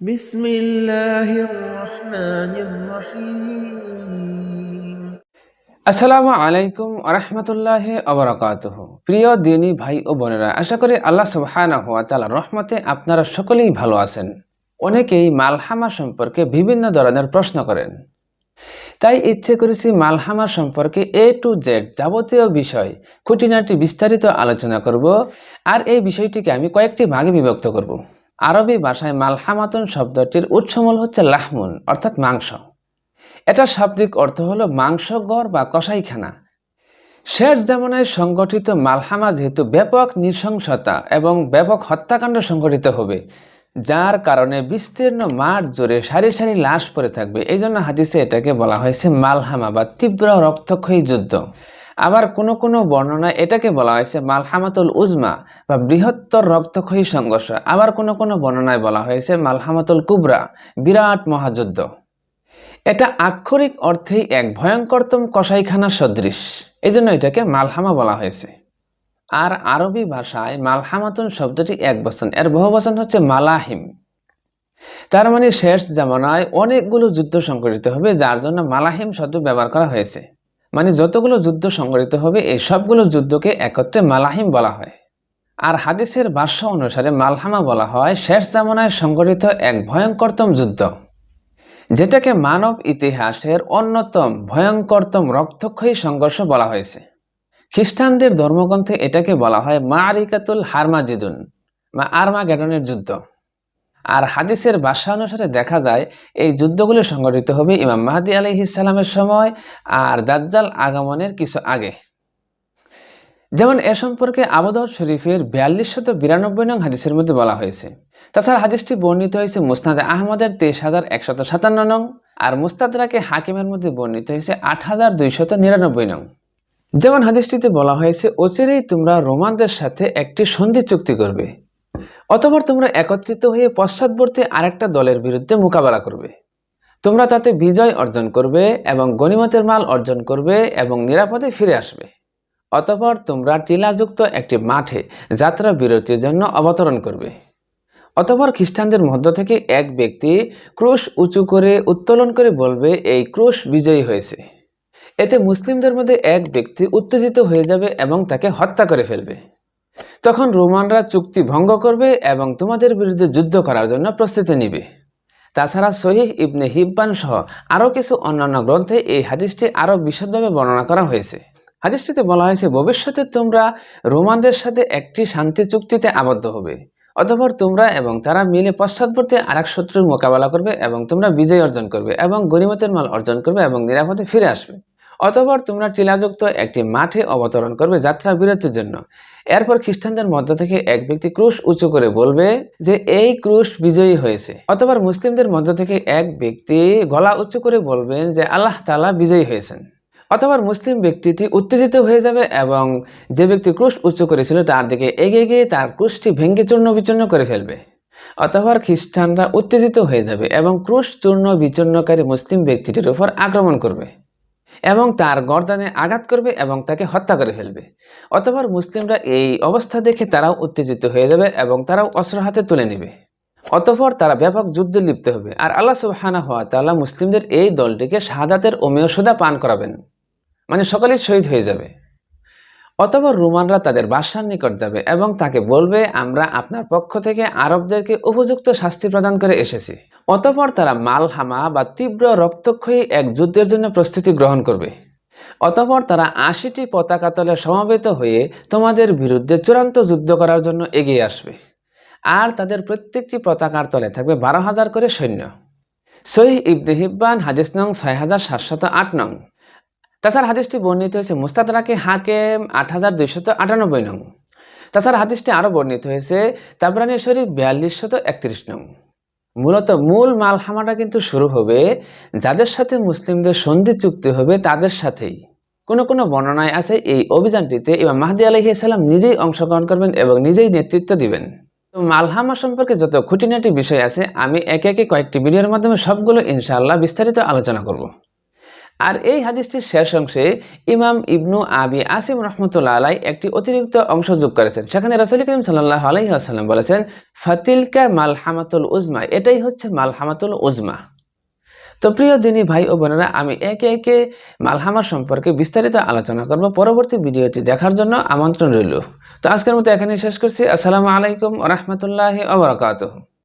بسم الله الرحمن الرحيم আসসালামু আলাইকুম আরহামতুল্লাহ আবরাকাতুহ প্রিয় দিনী ভাই ও বোনেরা আশা করি আল্লাহ সুবহানাহু ওয়া তাআলার রহমতে আপনারা সকলেই ভালো আছেন অনেকেই মালহামা সম্পর্কে বিভিন্ন ধরনের প্রশ্ন করেন তাই ইচ্ছে করেছি মালহামা সম্পর্কে এ টু জেড যাবতীয় বিষয় খুঁটিনাটি বিস্তারিত আলোচনা করব আর এই বিষয়টিকে আমি কয়েকটি ভাগে বিভক্ত করব আরবি ভাষায় মালহামাতুন শব্দটির উৎসমূল হচ্ছে লাহমুন, অর্থাৎ মাংস। এটা শাব্দিক অর্থ হলো মাংস, গড় বা কষাইখানা শেষ জামানায় সংগঠিত মালহামা যেহেতু ব্যাপক নৃশংসতা এবং ব্যাপক হত্যাকাণ্ড সংঘটিত হবে, যার কারণে বিস্তীর্ণ মাঠ জুড়ে সারি সারি লাশ পড়ে থাকবে। এই জন্য হাদিসে এটাকে বলা হয়েছে মালহামা বা তীব্র রক্তক্ষয়ী যুদ্ধ। আবার কোনো কোনো বর্ণনায় এটাকে বলা হয়েছে মালহামাতুল উজমা বা বৃহত্তর রক্তক্ষয়ী সংঘর্ষ। আবার কোনো কোনো বর্ণনায় বলা হয়েছে মালহামাতুল কুবরা, বিরাট মহাযুদ্ধ। এটা আক্ষরিক অর্থেই এক ভয়ঙ্করতম কসাইখানা সদৃশ। এই জন্য এটাকে মালহামা বলা হয়েছে। আর আরবি ভাষায় মালহামাতুন শব্দটি এক বচন। এর বহু বচন হচ্ছে মালাহিম। তার মানে শেষ জামানায় অনেকগুলো যুদ্ধ সংঘটিত হবে, যার জন্য মালাহিম শব্দ ব্যবহার করা হয়েছে। মানে যতগুলো যুদ্ধ সংঘটিত হবে, এই সবগুলো যুদ্ধকে একত্রে মালাহিম বলা হয়। আর হাদিসের ভাষ্য অনুসারে মালহামা বলা হয়, শেষ জামানায় সংঘটিত এক ভয়ঙ্করতম যুদ্ধ, যেটাকে মানব ইতিহাসের অন্যতম ভয়ঙ্করতম রক্তক্ষয়ী সংঘর্ষ বলা হয়েছে। খ্রিস্টানদের ধর্মগ্রন্থে এটাকে বলা হয় মা আরিকাতুল হারমাজিদুন বা আরমাগেডনের যুদ্ধ। আর হাদিসের বাসা অনুসারে দেখা যায়, এই যুদ্ধগুলো সংগঠিত হবে ইমাম মাহাদি আলি ইসালামের সময় আর দাজ্জাল আগমনের কিছু আগে। যেমন এ সম্পর্কে আবদাউদ শরীফের বিয়াল্লিশ শত বিরানব্বই নং হাদিসের মধ্যে বলা হয়েছে। তাছাড়া হাদিসটি বর্ণিত হয়েছে মুস্তাদে আহমদের তেইশ হাজার একশত সাতান্ন নং আর মুস্তাদরাকে হাকিমের মধ্যে বর্ণিত হয়েছে আট হাজার দুইশত নিরানব্বই নং। যেমন হাদিসটিতে বলা হয়েছে, অচিরেই তোমরা রোমানদের সাথে একটি সন্ধি চুক্তি করবে। অতপর তোমরা একত্রিত হয়ে পশ্চাৎবর্তী আরেকটা দলের বিরুদ্ধে মোকাবেলা করবে। তোমরা তাতে বিজয় অর্জন করবে এবং গণিমতের মাল অর্জন করবে এবং নিরাপদে ফিরে আসবে। অতপর তোমরা টিলাযুক্ত একটি মাঠে যাত্রা বিরতির জন্য অবতরণ করবে। অতপর খ্রিস্টানদের মধ্য থেকে এক ব্যক্তি ক্রুশ উঁচু করে উত্তোলন করে বলবে, এই ক্রুশ বিজয়ী হয়েছে। এতে মুসলিমদের মধ্যে এক ব্যক্তি উত্তেজিত হয়ে যাবে এবং তাকে হত্যা করে ফেলবে। তখন রোমানরা চুক্তি ভঙ্গ করবে এবং তোমাদের বিরুদ্ধে যুদ্ধ করার জন্য প্রস্তুতি নিবে। তাছাড়া সহিহ ইবনে হিব্বান সহ আরও কিছু অন্যান্য গ্রন্থে এই হাদিসটি আরও বিশদভাবে বর্ণনা করা হয়েছে। হাদিসটিতে বলা হয়েছে, ভবিষ্যতে তোমরা রোমানদের সাথে একটি শান্তি চুক্তিতে আবদ্ধ হবে, অতঃপর তোমরা এবং তারা মিলে পশ্চাৎবর্তী আরেক শত্রুর মোকাবেলা করবে এবং তোমরা বিজয় অর্জন করবে এবং গরিমতের মাল অর্জন করবে এবং নিরাপদে ফিরে আসবে। অতঃপর তোমরা টিলাযুক্ত একটি মাঠে অবতরণ করবে যাত্রা বিরতির জন্য। এরপর খ্রিস্টানদের মধ্য থেকে এক ব্যক্তি ক্রুশ উঁচু করে বলবে যে, এই ক্রুশ বিজয়ী হয়েছে। অতঃপর মুসলিমদের মধ্য থেকে এক ব্যক্তি গলা উঁচু করে বলবেন যে, আল্লাহ তালা বিজয়ী হয়েছেন। অথবা মুসলিম ব্যক্তিটি উত্তেজিত হয়ে যাবে এবং যে ব্যক্তি ক্রুশ উঁচু করেছিল তার দিকে এগিয়ে গিয়ে তার ক্রুশটি ভেঙ্গে চূর্ণ বিচূর্ণ করে ফেলবে। অথবা খ্রিস্টানরা উত্তেজিত হয়ে যাবে এবং ক্রুশ চূর্ণ বিচূর্ণকারী মুসলিম ব্যক্তিটির উপর আক্রমণ করবে। এবং তার গর্দানে আঘাত করবে এবং তাকে হত্যা করে ফেলবে। অতপর মুসলিমরা এই অবস্থা দেখে তারাও উত্তেজিত হয়ে যাবে এবং তারাও অস্ত্র হাতে তুলে নেবে। অতপর তারা ব্যাপক যুদ্ধে লিপ্ত হবে। আর আল্লাহ সুবাহানা হওয়া তাল্লাহ মুসলিমদের এই দলটিকে শাহাদাতের অমীয় সুদা পান করাবেন। মানে সকলেই শহীদ হয়ে যাবে। অতপর রোমানরা তাদের বাসার নিকট যাবে এবং তাকে বলবে, আমরা আপনার পক্ষ থেকে আরবদেরকে উপযুক্ত শাস্তি প্রদান করে এসেছি। অতপর তারা মালহামা বা তীব্র রক্তক্ষয়ী এক যুদ্ধের জন্য প্রস্তুতি গ্রহণ করবে। অতপর তারা আশিটি পতাকা তলে সমবেত হয়ে তোমাদের বিরুদ্ধে চূড়ান্ত যুদ্ধ করার জন্য এগিয়ে আসবে। আর তাদের প্রত্যেকটি পতাকার তলে থাকবে বারো হাজার করে সৈন্য। সহি ইবনে হিব্বান হাদিস নং ছয় হাজার সাতশত আট নং। তাছাড়া হাদিসটি বর্ণিত হয়েছে মুস্তাদরাকে হাকেম আট হাজার দুইশত আটানব্বই নং। তাছাড়া হাদিসটি আরও বর্ণিত হয়েছে তাবরানি শরীফ বিয়াল্লিশ শত একত্রিশ নং। মূলত মূল মালহামাটা কিন্তু শুরু হবে যাদের সাথে মুসলিমদের সন্ধি চুক্তি হবে তাদের সাথেই। কোনো কোনো বর্ণনায় আছে এই অভিযানটিতে ইমাম মাহদি আলহিসাল্লাম নিজেই অংশগ্রহণ করবেন এবং নিজেই নেতৃত্ব দিবেন। তো মালহামা সম্পর্কে যত খুঁটিনাটি বিষয় আছে আমি একে একে কয়েকটি ভিডিওর মাধ্যমে সবগুলো ইনশাআল্লাহ বিস্তারিত আলোচনা করব। আর এই হাদিসটির শেষ অংশে ইমাম ইবনু আবি আসিম রহমতুল্লাহ আলাই একটি অতিরিক্ত অংশ যোগ করেছেন। সেখানে রাসুল করিম সাল্লাহ আলাইসাল্লাম বলেছেন, ফাতিলকা মালহামাতুল উজমা এটাই হচ্ছে মালহামাতুল উজমা। তো প্রিয় দিনী ভাই ও বোনেরা, আমি একে একে মালহামা সম্পর্কে বিস্তারিত আলোচনা করব। পরবর্তী ভিডিওটি দেখার জন্য আমন্ত্রণ রইল। তো আজকের মতো এখানে শেষ করছি। আসসালামু আলাইকুম রহমতুল্লাহ